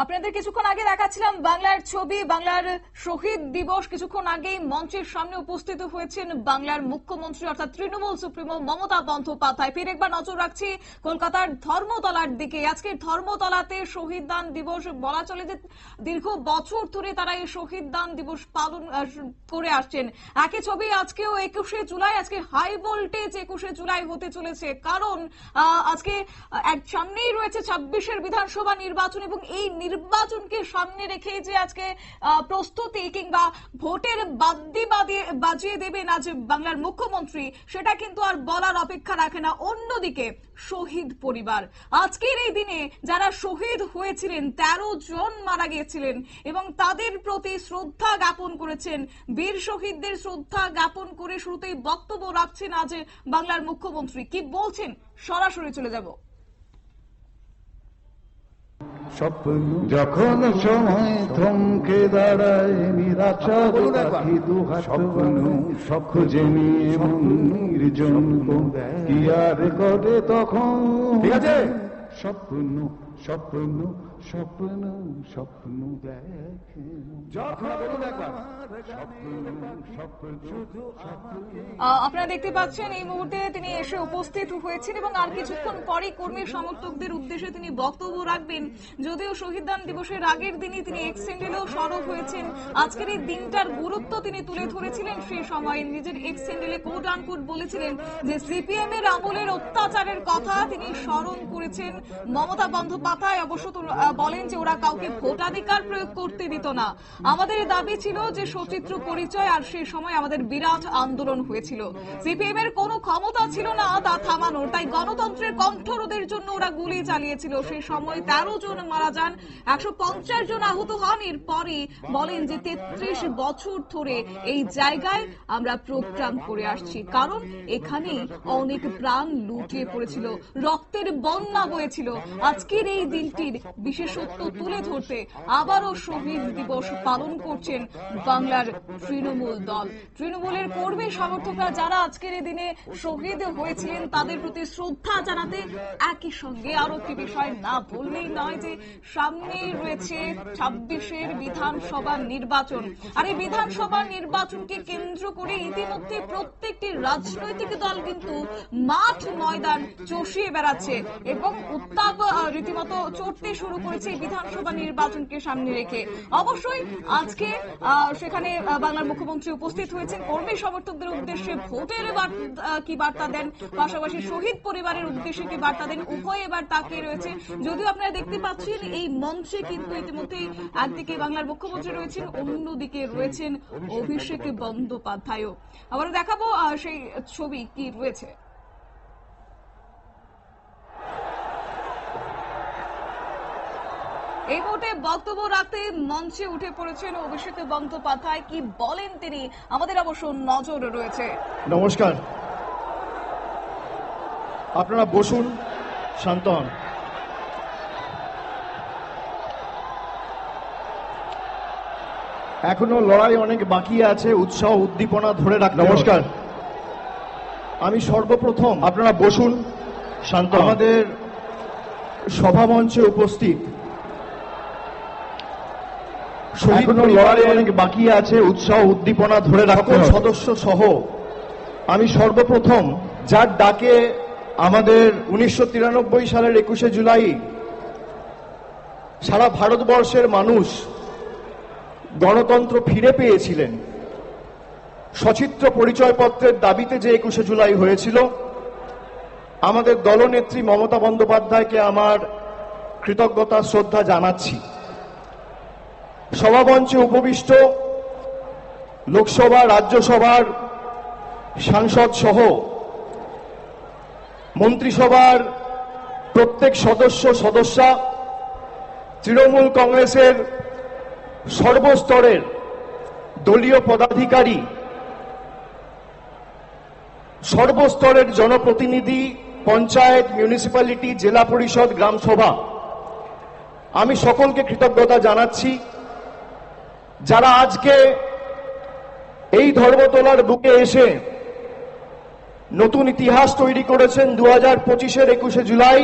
আপনাদের কিছুক্ষণ আগে দেখাচ্ছিলাম বাংলার ছবি, বাংলার শহীদ দিবস। কিছুক্ষণ আগেই মঞ্চের সামনে উপস্থিত হয়েছেন বাংলার মুখ্যমন্ত্রী, অর্থাৎ তৃণমূল সুপ্রিমো মমতা বন্দ্যোপাধ্যায়। ফের একবার নজর রাখছি কলকাতার ধর্মতলার দিকে। আজকের ধর্মতলাতে শহীদ দান দিবস বলা চলে যে দীর্ঘ বছর ধরে তারা এই শহীদ দান দিবস পালন করে আসছেন। একই ছবি আজকেও একুশে জুলাই, আজকে হাই ভোল্টেজ একুশে জুলাই হতে চলেছে। কারণ আজকে এক সামনেই রয়েছে ছাব্বিশের বিধানসভা নির্বাচন এবং এই নির্বাচনকে সামনে রেখে যে আজকে প্রস্তুতি কিংবা ভোটের বাদিয়ে- বাজিয়ে দেবেন আজ বাংলার মুখ্যমন্ত্রী, সেটা কিন্তু আর বলার অপেক্ষা রাখে না। অন্যদিকে শহীদ পরিবার। আজকের এই দিনে যারা শহীদ হয়েছিলেন, তেরো জন মারা গিয়েছিলেন এবং তাদের প্রতি শ্রদ্ধা জ্ঞাপন করেছেন। বীর শহীদদের শ্রদ্ধা জ্ঞাপন করে শুরুতেই বক্তব্য রাখছেন আজ বাংলার মুখ্যমন্ত্রী। কি বলছেন? সরাসরি চলে যাব। স্বপ্ন। যখন সময় থমকে দাঁড়ায় একবার। পাখি দু স্বপ্ন খুঁজে নিয়ে মন নির্জন কি আর করে তখন স্বপ্ন স্বপ্ন স্বপ্ন স্বপ্ন দেখে। যখন বলুন একবার। স্বপ্ন স্বপ্ন আহ, আপনারা দেখতে পাচ্ছেন এই মুহূর্তে তিনি এসে উপস্থিত হয়েছেন এবং আর কিছুক্ষণ পরে কর্মী সমর্থকদের উদ্দেশ্যে তিনি বক্তব্য রাখবেন। যদিও শহীদ দান দিবসের আগের দিনই তিনি এক্স স্যান্ডেলেও সরব হয়েছেন। আজকের এই দিনটার গুরুত্ব তিনি তুলে ধরেছিলেন সেই সময়। নিজের এক্স স্যান্ডেলে কোট আনকোট বলেছিলেন যে সিপিএম এর আমলের অত্যাচারের কথা তিনি স্মরণ করেছেন। মমতা বন্দ্যোপাধ্যায় অবশ্য তো, আহ, বলেন যে ওরা কাউকে ভোটাধিকার প্রয়োগ করতে দিত না। আমাদের দাবি ছিল যে সচিত্র পরিচয় আর সেই সময় আমাদের বিরাট আন্দোলন হয়েছিল। সিপিএম এর কোনো ক্ষমতা ছিল না তা থামানোর। তাই গণতন্ত্রের কণ্ঠরোধের জন্য ওরা গুলি চালিয়েছিল। সেই সময় তেরো জন মারা যান একশো পঞ্চাশ জন আহত হন। এরপরে বলেন যে তেত্রিশ বছর ধরে এই জায়গায় আমরা প্রোগ্রাম করে আসছি। কারণ এখানেই অনেক প্রাণ লুটিয়ে পড়েছিল। রক্তের বন্যা বয়েছিল। আজকের এই দিনটির বিশেষত্ব তুলে ধরতে আবারও শহীদ দিবস পালন করছেন বাংলার তৃণমূল দল। তৃণমূলের কর্মী সমর্থকরা যারা আজকের এই দিনে শহীদ হয়েছিলেন, তাদের প্রতি শ্রদ্ধা জানাতে একই সঙ্গে আরও একটি বিষয় না বললেই নয় যে সামনেই রয়েছে ছাব্বিশের বিধানসভা নির্বাচন। আর এই বিধানসভা নির্বাচনকে কেন্দ্র করে ইতিমধ্যে প্রত্যেকটি রাজনৈতিক দল কিন্তু মাঠ ময়দান চষিয়ে বেড়াচ্ছে এবং উত্তাপ রীতিমতো চড়তে শুরু করেছে। এই বিধানসভা নির্বাচনকে সামনে রেখে। অবশ্যই আজকে সেখানে বাংলার মুখ্যমন্ত্রী উপস্থিত হয়েছেন। কর্মী সমর্থকদের উদ্দেশ্যে ভোটের কি বার্তা দেন? পাশাপাশি শহীদ পরিবারের উদ্দেশ্যে কি বার্তা দেন? উভয় এবার তাকিয়ে রয়েছে। যদিও আপনারা দেখতে পাচ্ছেন, এই মঞ্চে কিন্তু ইতিমধ্যে একদিকে বাংলার মুখ্যমন্ত্রী রয়েছেন, অন্যদিকে রয়েছেন অভিষেক বন্দ্যোপাধ্যায়ও। আবারও দেখাবো সেই ছবি কি রয়েছে। এই মুহূর্তে বক্তব্য রাখতে মঞ্চে উঠে পড়েছেন অভিষেক বন্দ্যোপাধ্যায়। কি বলেন তিনি? আমাদের অবশ্য নজর রয়েছে। নমস্কার। আপনারা বসুন শান্ত হন। এখনও লড়াই অনেক বাকি আছে উৎসাহ উদ্দীপনা ধরে রাখ নমস্কার। আমি সর্বপ্রথম আপনারা বসুন শান্ত আমাদের সভামঞ্চে উপস্থিত এখনও লড়াই অনেক বাকি আছে উৎসাহ উদ্দীপনা ধরে রাখতে সদস্য সহ আমি সর্বপ্রথম যার ডাকে আমাদের উনিশশো তিরানব্বই সালের একুশে জুলাই সারা ভারতবর্ষের মানুষ গণতন্ত্র ফিরে পেয়েছিলেন। সচিত্র পরিচয়পত্রের দাবিতে যে একুশে জুলাই হয়েছিল আমাদের দলনেত্রী মমতা বন্দ্যোপাধ্যায়কে আমার কৃতজ্ঞতা শ্রদ্ধা জানাচ্ছি। সভামঞ্চে উপবিষ্ট লোকসভা, রাজ্যসভার সাংসদ সহ মন্ত্রিসভার প্রত্যেক সদস্য, সদস্যা, তৃণমূল কংগ্রেসের সর্বস্তরের দলীয় পদাধিকারী, সর্বস্তরের জনপ্রতিনিধি, পঞ্চায়েত মিউনিসিপ্যালিটি জেলা পরিষদ, গ্রামসভা। আমি সকলকে কৃতজ্ঞতা জানাচ্ছি। যারা আজকে এই ধর্মতলার বুকে এসে নতুন ইতিহাস তৈরি করেছেন দু হাজার পঁচিশের একুশে জুলাই,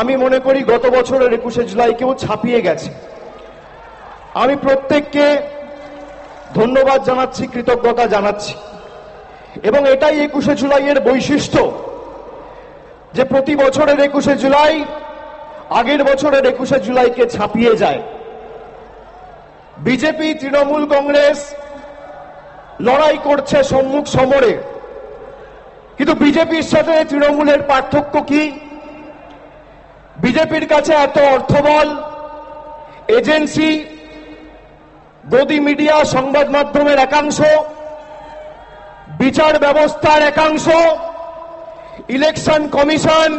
আমি মনে করি গত বছরের একুশে জুলাইকেও ছাপিয়ে গেছে। আমি প্রত্যেককে ধন্যবাদ জানাচ্ছি, কৃতজ্ঞতা জানাচ্ছি। এবং এটাই একুশে জুলাইয়ের বৈশিষ্ট্য যে প্রতি বছরের একুশে জুলাই আগের বছরের একুশে জুলাইকে ছাপিয়ে যায়। বিজেপি, তৃণমূল কংগ্রেস লড়াই করছে সম্মুখ সমরে। কিন্তু বিজেপির সাথে তৃণমূলের পার্থক্য কি? বিজেপির কাছে এত অর্থবল, এজেন্সি, গদি মিডিয়া, সংবাদ মাধ্যমের একাংশ, বিচার ব্যবস্থার একাংশ, election commission,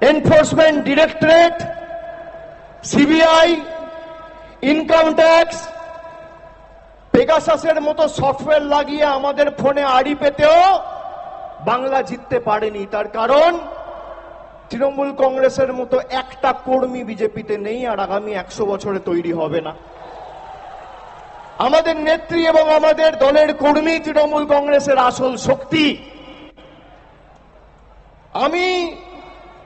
enforcement directorate, CBI income tax পেগাসাসের মতো সফটওয়্যার লাগিয়ে আমাদের ফোনে আড়ি পেতেও বাংলা জিততে পারেনি। তার কারণ, তৃণমূল কংগ্রেসের মতো একটা কর্মী বিজেপিতে নেই আর আগামী একশো বছরে তৈরি হবে না। আমাদের নেত্রী এবং আমাদের দলের কর্মী তৃণমূল কংগ্রেসের আসল শক্তি। আমি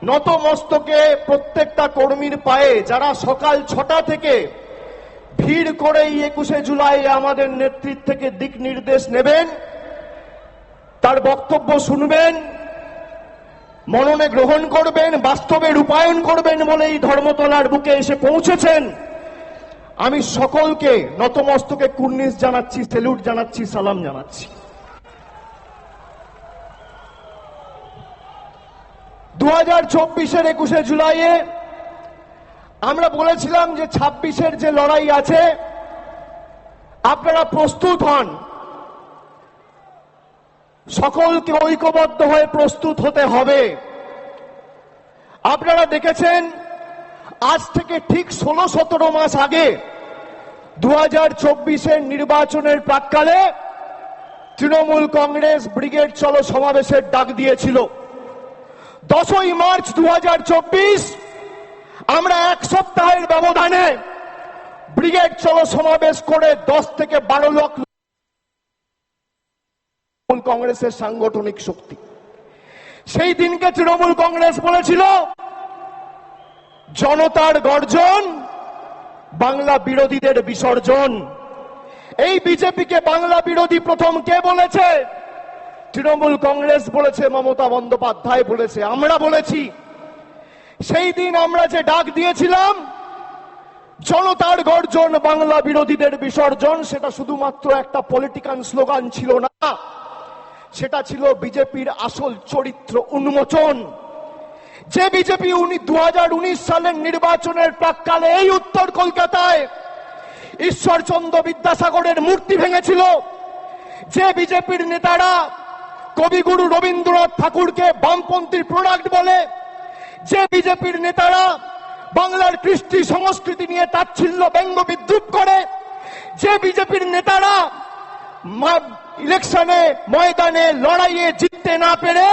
নত মস্তকে প্রত্যেকটা কর্মীর পায়ে, যারা সকাল ছটা থেকে ভিড় করে এই একুশে জুলাই আমাদের নেতৃত্ব থেকে দিক নির্দেশ নেবেন, তার বক্তব্য শুনবেন, মননে গ্রহণ করবেন, বাস্তবে রূপায়ণ করবেন বলে এই ধর্মতলার বুকে এসে পৌঁছেছেন। আমি সকলকে নতমস্তকে কুর্নিশ জানাচ্ছি, সেলুট জানাচ্ছি, সালাম জানাচ্ছি। দু হাজার চব্বিশের একুশে জুলাইয়ে আমরা বলেছিলাম যে ছাব্বিশের যে লড়াই আছে, আপনারা প্রস্তুত হন। সকলকে ঐক্যবদ্ধ হয়ে প্রস্তুত হতে হবে। আপনারা দেখেছেন, আজ থেকে ঠিক ষোলো সতেরো মাস আগে দু হাজার চব্বিশের নির্বাচনের প্রাককালে তৃণমূল কংগ্রেস ব্রিগেড চলো সমাবেশের ডাক দিয়েছিল। দশই মার্চ দু হাজার চব্বিশ আমরা এক সপ্তাহের ব্যবধানে ব্রিগেড চলো সমাবেশ করে দশ থেকে বারো লক্ষ কংগ্রেসের সাংগঠনিক শক্তি। সেই দিনকে তৃণমূল কংগ্রেস বলেছিল, জনতার গর্জন, বাংলা বিরোধীদের বিসর্জন। এই বিজেপিকে বাংলা বিরোধী প্রথম কে বলেছে? তৃণমূল কংগ্রেস বলেছে, মমতা বন্দ্যোপাধ্যায় বলেছে। আমরা বলেছি সেই দিন আমরা যে ডাক দিয়েছিলাম, জনতার গর্জন বাংলা বিরোধীদের বিসর্জন, সেটা শুধুমাত্র একটা পলিটিক্যাল স্লোগান ছিল না, সেটা ছিল বিজেপির আসল চরিত্র উন্মোচন। যে বিজেপি উনি দু সালের নির্বাচনের প্রাককালে এই উত্তর কলকাতায় ঈশ্বরচন্দ্র বিদ্যাসাগরের মূর্তি ভেঙেছিল, যে বিজেপির নেতারা কবিগুরু রবীন্দ্রনাথ ঠাকুরকে বামপন্থীর প্রোডাক্ট বলে যে বিজেপির নেতারা বাংলার কৃষ্টি সংস্কৃতি নিয়ে তাচ্ছিল্য, ব্যঙ্গ, বিদ্রুপ করে, যে বিজেপির নেতারা ইলেকশনে, ময়দানে, লড়াইয়ে জিততে না পেরে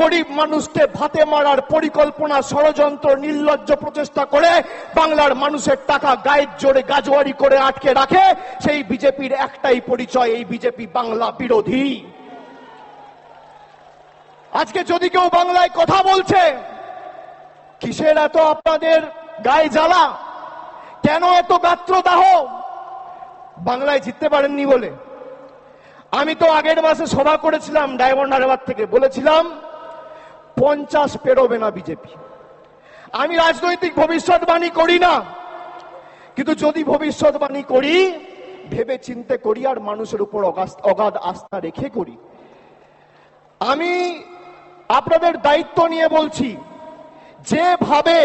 গরিব মানুষকে ভাতে মারার পরিকল্পনা, ষড়যন্ত্র, নির্লজ্জ প্রচেষ্টা করে বাংলার মানুষের টাকা গায়ের জোরে গাজোয়ারি করে আটকে রাখে, সেই বিজেপির একটাই পরিচয়, এই বিজেপি বাংলা বিরোধী। আজকে যদি কেউ বাংলায় কথা বলছে কিসের এত আপনাদের গায়ে জ্বালা? কেন এত গাত্রদাহ বাংলায় জিততে পারেননি বলে। আমি তো আগের মাসে সভা করেছিলাম ডায়মন্ড হারবার থেকে। বলেছিলাম, পঞ্চাশ পেরোবে না বিজেপি। আমি রাজনৈতিক ভবিষ্যৎবাণী করি না। কিন্তু যদি ভবিষ্যৎবাণী করি, ভেবে চিন্তে করি আর মানুষের উপর অগাধ আস্থা রেখে করি। আমি আপনাদের দায়িত্ব নিয়ে বলছি যেভাবে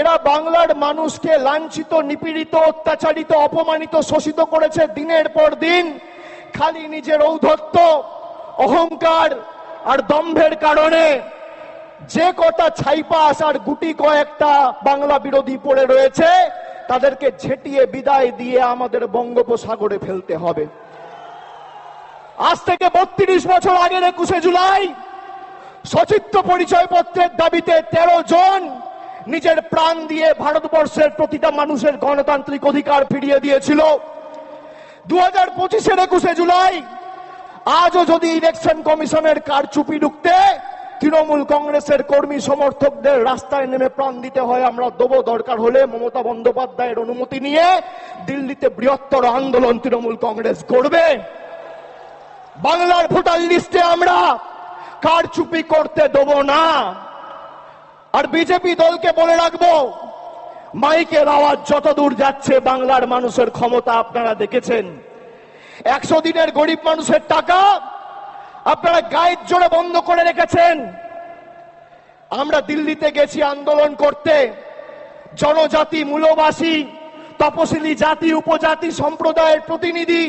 এরা বাংলার মানুষকে লাঞ্ছিত, নিপীড়িত, অত্যাচারিত, অপমানিত, শোষিত করেছে দিনের পর দিন, খালি নিজের ঔদ্ধত্য, অহংকার আর দম্ভের কারণে যে কটা ছাইপাস আর গুটি কয়েকটা বাংলা বিরোধী পড়ে রয়েছে, তাদেরকে ঝেটিয়ে বিদায় দিয়ে আমাদের বঙ্গোপসাগরে ফেলতে হবে। আজ থেকে বত্রিশ বছর আগের একুশে জুলাই সচিত্র পরিচয়পত্রের দাবিতে তেরো জন নিজের প্রাণ দিয়ে ভারতবর্ষের প্রতিটা মানুষের গণতান্ত্রিক অধিকার ফিরিয়ে দিয়েছিল। দু হাজার পঁচিশের একুশে জুলাই, আজও যদি ইলেকশন কমিশনের কারচুপি ঢুকতে তৃণমূল কংগ্রেসের কর্মী সমর্থকদের রাস্তায় নেমে প্রাণ দিতে হয়, আমরা দেবো দরকার হলে মমতা বন্দ্যোপাধ্যায়ের অনুমতি নিয়ে দিল্লিতে বৃহত্তর আন্দোলন তৃণমূল কংগ্রেস করবে। বাংলার ভোটার লিস্টে আমরা কারচুপি করতে দেবো না? আর বিজেপি দলকে বলে রাখব, মাইকের আওয়াজ যত দূর যাচ্ছে বাংলার মানুষের ক্ষমতা, আপনারা দেখেছেন। একশো দিনের গরিব মানুষের টাকা আপনারা গায়ের জোরে বন্ধ করে রেখেছেন। আমরা দিল্লিতে গেছি আন্দোলন করতে। জনজাতি মূলবাসী, তপশিলি জাতি, উপজাতি সম্প্রদায়ের প্রতিনিধি,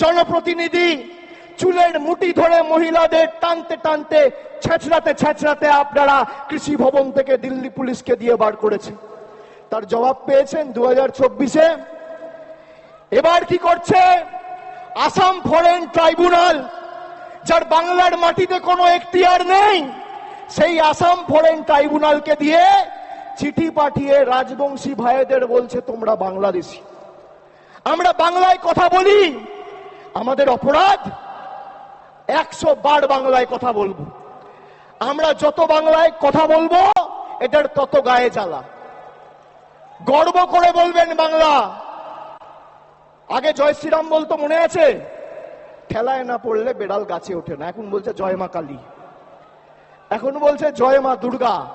জনপ্রতিনিধি চুলের মুটি ধরে মহিলাদের টানতে টানতে ছেঁচড়াতে ছেঁচড়াতে আপনারা কৃষি ভবন থেকে দিল্লি পুলিশকে দিয়ে বার করেছে। তার জবাব পেয়েছেন দু হাজার চব্বিশে। এবার কি করছে? আসাম ফরেন ট্রাইব্যুনাল, যার বাংলার মাটিতে কোনো এখতিয়ার নেই, সেই আসাম ফরেন ট্রাইব্যুনালকে দিয়ে চিঠি পাঠিয়ে রাজবংশী ভাইদের বলছে, তোমরা বাংলাদেশি। আমরা বাংলায় কথা বলি, আমাদের অপরাধ একশো বার বাংলায় কথা বলব। আমরা যত বাংলায় কথা বলব এটার তত গায়ে জ্বালা। গর্ব করে বলবেন বাংলা। আগে জয় শ্রীরাম বলতো, মনে আছে? ঠেলায় না পড়লে বেড়াল গাছে ওঠে না। এখন বলছে, জয় মা কালী। এখন বলছে, জয় মা দুর্গা।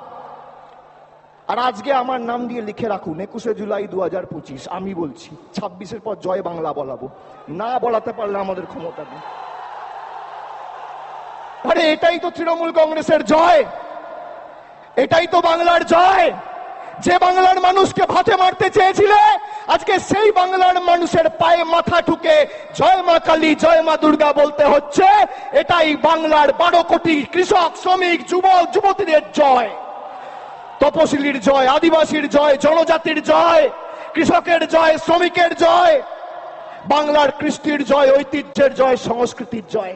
আর আজকে আমার নাম দিয়ে লিখে রাখুন, একুশে জুলাই দু হাজার পঁচিশ। আমি বলছি, ছাব্বিশের পর জয় বাংলা বলাবো। না বলাতে পারলে আমাদের ক্ষমতা নেই। আরে, এটাই তো তৃণমূল কংগ্রেসের জয়। এটাই তো বাংলার জয়। যে বাংলার মানুষকে ভাতে মারতে চেয়েছিলে, আজকে সেই বাংলার মানুষের পায়ে মাথা ঠুকে জয় মা কালী, জয় মা দুর্গা বলতে হচ্ছে, এটাই বাংলার বারো কোটি কৃষক, শ্রমিক, যুবক, যুবতীদের জয়। তপশিলির জয়, আদিবাসীর জয়, জনজাতির জয়, কৃষকের জয়, শ্রমিকের জয়, বাংলার কৃষ্টির জয়, ঐতিহ্যের জয়, সংস্কৃতির জয়।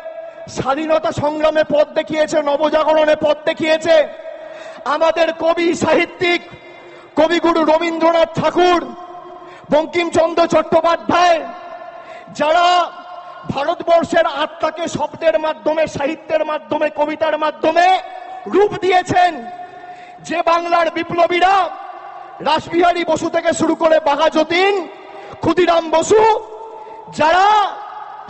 স্বাধীনতা সংগ্রামে পথ দেখিয়েছে, নবজাগরণে পথ দেখিয়েছে। আমাদের কবি সাহিত্যিক, কবিগুরু রবীন্দ্রনাথ ঠাকুর, বঙ্কিমচন্দ্র চট্টোপাধ্যায়, যারা ভারতবর্ষের আত্মাকে শব্দের মাধ্যমে, সাহিত্যের মাধ্যমে, কবিতার মাধ্যমে রূপ দিয়েছেন, যে বাংলার বিপ্লবীরা রাসবিহারী বসু থেকে শুরু করে বাঘাযতীন, ক্ষুদিরাম বসু, যারা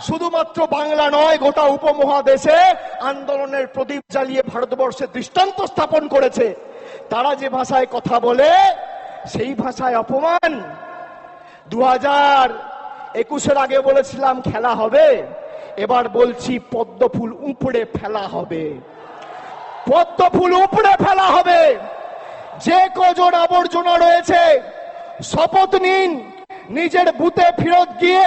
শুধুমাত্র বাংলা নয়, গোটা উপমহাদেশে আন্দোলনের প্রদীপ জ্বালিয়ে ভারতবর্ষে দৃষ্টান্ত স্থাপন করেছে। তারা যে ভাষায় কথা বলে, সেই ভাষায় অপমান। দু হাজার একুশের আগে বলেছিলাম, খেলা হবে। এবার বলছি পদ্ম ফুল উপড়ে ফেলা হবে। পদ্ম ফুল উপড়ে ফেলা হবে। যে কজন আবর্জনা রয়েছে, শপথ নিন, নিজের বুথে ফেরত গিয়ে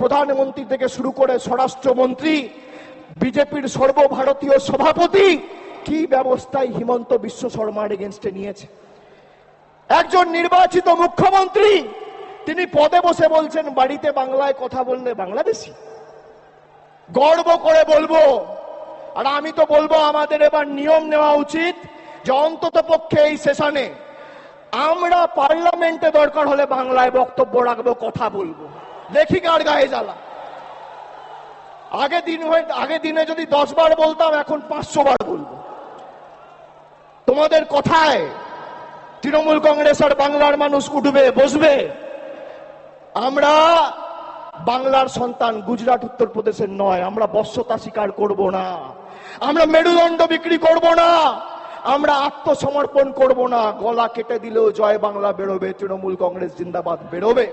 প্রধানমন্ত্রী থেকে শুরু করে স্বরাষ্ট্রমন্ত্রী, বিজেপির সর্বভারতীয় সভাপতি, কি ব্যবস্থায় হিমন্ত বিশ্ব শর্মার এগেনস্টে নিয়েছে? একজন নির্বাচিত মুখ্যমন্ত্রী, তিনি পদে বসে বলছেন, বাড়িতে বাংলায় কথা বললে বাংলাদেশি। গর্ব করে বলব, আর আমি তো বলব আমাদের এবার নিয়ম নেওয়া উচিত যে অন্তত পক্ষে এই সেশনে আমরা পার্লামেন্টে দরকার হলে বাংলায় বক্তব্য রাখব, কথা বলব। দেখি কার গায়ে জ্বালা। আগে দিন হয়ে আগে দিনে যদি দশ বার বলতাম, এখন পাঁচশো বার বলব। তোমাদের কথায় তৃণমূল কংগ্রেস আর বাংলার মানুষ উঠবে, বসবে। আমরা বাংলার সন্তান গুজরাট, উত্তরপ্রদেশের নয়। আমরা বশ্যতা স্বীকার করব না। আমরা মেরুদণ্ড বিক্রি করব না। আমরা আত্মসমর্পণ করব না। গলা কেটে দিলেও জয় বাংলা বেরোবে, তৃণমূল কংগ্রেস জিন্দাবাদ বেরোবে।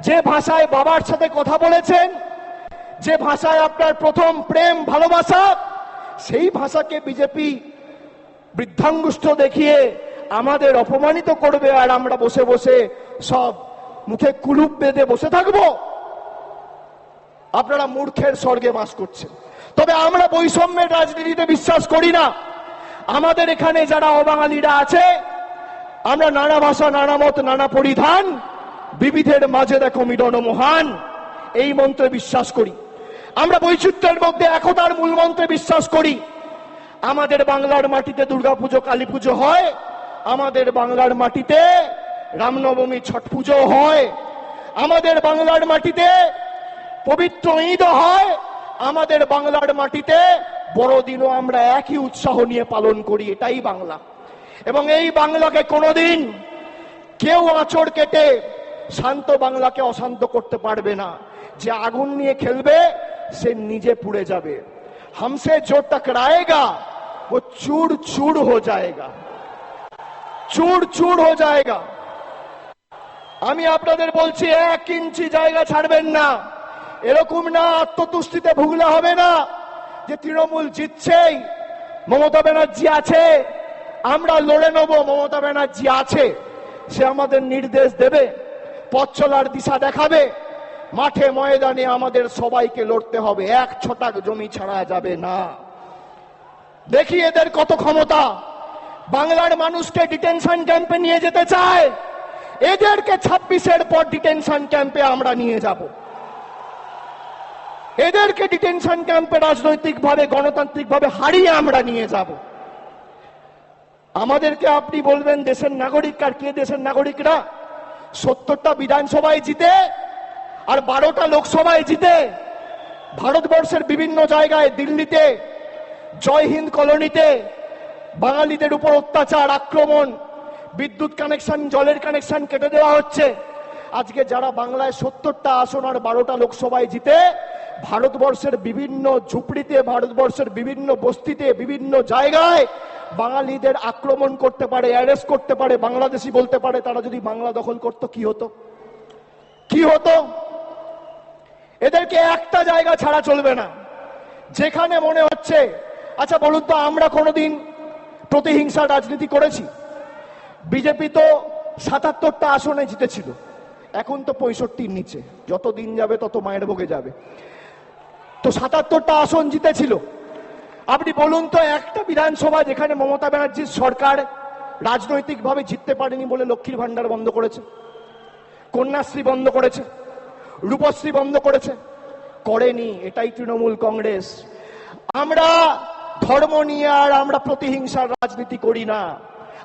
যে ভাষায় বাবার সাথে কথা বলেছেন, যে ভাষায় আপনার প্রথম প্রেম ভালোবাসা, সেই ভাষাকে বিজেপি বৃদ্ধাঙ্গুষ্ঠ দেখিয়ে আমাদের অপমানিত করবে আর আমরা বসে বসে সব মুখে কুলুপ বেঁধে বসে থাকব। আপনারা মূর্খের স্বর্গে বাস করছেন। তবে আমরা বৈষম্যের রাজনীতিতে বিশ্বাস করি না। আমাদের এখানে যারা অবাঙালিরা আছে, আমরা নানা ভাষা, নানা মত, নানা পরিধান বিবিধের মাঝে দেখো মিলন মহান। এই মন্ত্রে বিশ্বাস করি। আমরা বৈচিত্র্যের মধ্যে একতার মূল মন্ত্রে বিশ্বাস করি। আমাদের বাংলার মাটিতে দুর্গাপুজো কালী পুজো হয়। আমাদের বাংলার মাটিতে রামনবমী ছট পুজো হয়। আমাদের বাংলার মাটিতে পবিত্র ঈদ হয়। আমাদের বাংলার মাটিতে বড়দিনও আমরা একই উৎসাহ নিয়ে পালন করি, এটাই বাংলা। এবং এই বাংলাকে কোনোদিন কেউ আঁচড় কেটে শান্ত বাংলাকে অশান্ত করতে পারবে না যে আগুন নিয়ে খেলবে সে নিজে পুড়ে যাবে हमसे जो टकराएगा वो चूर चूर हो जाएगा চুর চুর হয়ে যায়গা আমি আপনাদের বলছি এক ইঞ্চি জায়গা ছাড়বেন না এরকম না আত্মতুষ্টিতে ভুগলে হবে না যে তৃণমূল জিতছেই মমতা ব্যানার্জি আছে আমরা লড়ে নেব মমতা ব্যানার্জি আছে সে আমাদের নির্দেশ দেবে পথ চলার দিশা দেখাবে। মাঠে ময়দানে আমাদের সবাইকে লড়তে হবে। এক ছটাক জমি ছাড়া যাবে না। দেখি এদের কত ক্ষমতা। বাংলার মানুষকে ডিটেনশন ক্যাম্পে নিয়ে যেতে চায়। এদেরকে ছাব্বিশের পর ডিটেনশন ক্যাম্পে আমরা নিয়ে যাব। এদেরকে ডিটেনশন ক্যাম্পে রাজনৈতিকভাবে, গণতান্ত্রিকভাবে হারিয়ে আমরা নিয়ে যাব। আমাদেরকে আপনি বলবেন, দেশের নাগরিক আর কে দেশের নাগরিকরা? সত্তরটা বিধানসভায় জিতে আর বারোটা লোকসভায় জিতে। ভারতবর্ষের বিভিন্ন জায়গায় দিল্লিতে, জয় হিন্দ কলোনিতে বাঙালিদের উপর অত্যাচার, আক্রমণ, বিদ্যুৎ কানেকশন, জলের কানেকশন কেটে দেওয়া হচ্ছে। আজকে যারা বাংলায় সত্তরটা আসন আর বারোটা লোকসভায় জিতে, ভারতবর্ষের বিভিন্ন ঝুপড়িতে, ভারতবর্ষের বিভিন্ন বস্তিতে, বিভিন্ন জায়গায় বাঙালিদের আক্রমণ করতে পারে, অ্যারেস্ট করতে পারে, বাংলাদেশি বলতে পারে, তারা যদি বাংলা দখল করতো, কি হতো? কি হতো? এদেরকে একটা জায়গা ছাড়া চলবে না। যেখানে মনে হচ্ছে আচ্ছা বলুন তো, আমরা কোনোদিন প্রতিহিংসার রাজনীতি করেছি? বিজেপি তো সাতাত্তরটা আসনে জিতেছিল, এখন তো পঁয়ষট্টির নিচে। যত দিন যাবে, তত মায়ের ভোগে যাবে। তো সাতাত্তরটা আসন জিতেছিল আপনি বলুন তো, একটা বিধানসভা যেখানে মমতা ব্যানার্জির সরকার রাজনৈতিকভাবে জিততে পারেনি বলে লক্ষ্মীর ভান্ডার বন্ধ করেছে, কন্যাশ্রী বন্ধ করেছে, রূপশ্রী বন্ধ করেছে, করেনি, এটাই তৃণমূল কংগ্রেস। আমরা ধর্ম নিয়ে আর আমরা প্রতিহিংসার রাজনীতি করি না,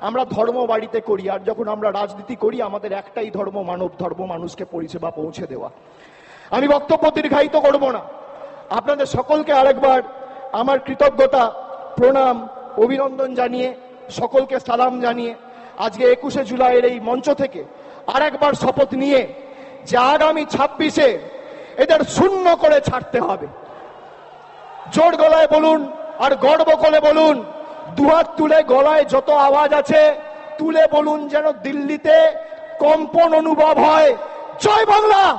আমরা ধর্ম বাড়িতে করি, আর যখন আমরা রাজনীতি করি, আমাদের একটাই ধর্ম, মানব ধর্ম, মানুষকে পরিষেবা পৌঁছে দেওয়া। আমি বক্তব্য দীর্ঘায়িত করব না। আপনাদের সকলকে আরেকবার আমার কৃতজ্ঞতা, প্রণাম, অভিনন্দন জানিয়ে সকলকে সালাম জানিয়ে আজকে একুশে জুলাইয়ের এই মঞ্চ থেকে আরেকবার শপথ নিয়ে যে আগামী ছাব্বিশে এদের শূন্য করে ছাড়তে হবে। জোর গলায় বলুন আর গর্ব করে বলুন, দুহাত তুলে গলায় যত আওয়াজ আছে, তুলে বলুন যেন দিল্লিতে কম্পন অনুভব হয়। জয় বাংলা!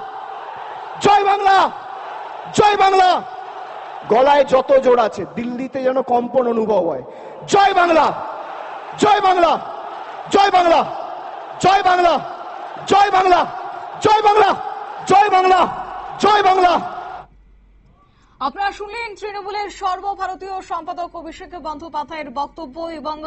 জয় বাংলা! জয় বাংলা! গলায় যত জোর আছে, দিল্লিতে যেন কম্পন অনুভব হয়। জয় বাংলা! জয় বাংলা! জয় বাংলা! জয় বাংলা! জয় বাংলা! জয় বাংলা! জয় বাংলা! জয় বাংলা! আপনারা শুনলেন তৃণমূলের সর্বভারতীয় সম্পাদক অভিষেক বন্দ্যোপাধ্যায়ের বক্তব্য এবং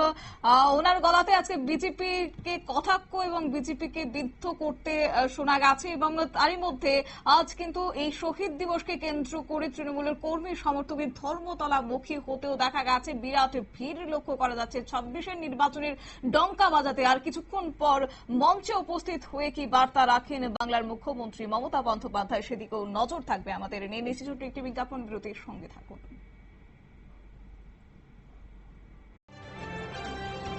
ওনার গলাতে আজকে বিজেপিকে কটাক্ষ এবং বিজেপিকে বিদ্ধ করতে শোনা গেছে এবং তারই মধ্যে আজ কিন্তু এই শহীদ দিবসকে কেন্দ্র করে তৃণমূলের কর্মী সমর্থকের ধর্মতলা মুখী হতেও দেখা গেছে। বিরাট ভিড় লক্ষ্য করা যাচ্ছে। ছাব্বিশের নির্বাচনের ডঙ্কা বাজাতে আর কিছুক্ষণ পর মঞ্চে উপস্থিত হয়ে কি বার্তা রাখেন বাংলার মুখ্যমন্ত্রী মমতা বন্দ্যোপাধ্যায়? সেদিকেও নজর থাকবে আমাদের। নিয়ে নিশ্চিত একটি বিজ্ঞাপন বিরতির সঙ্গে থাকুন।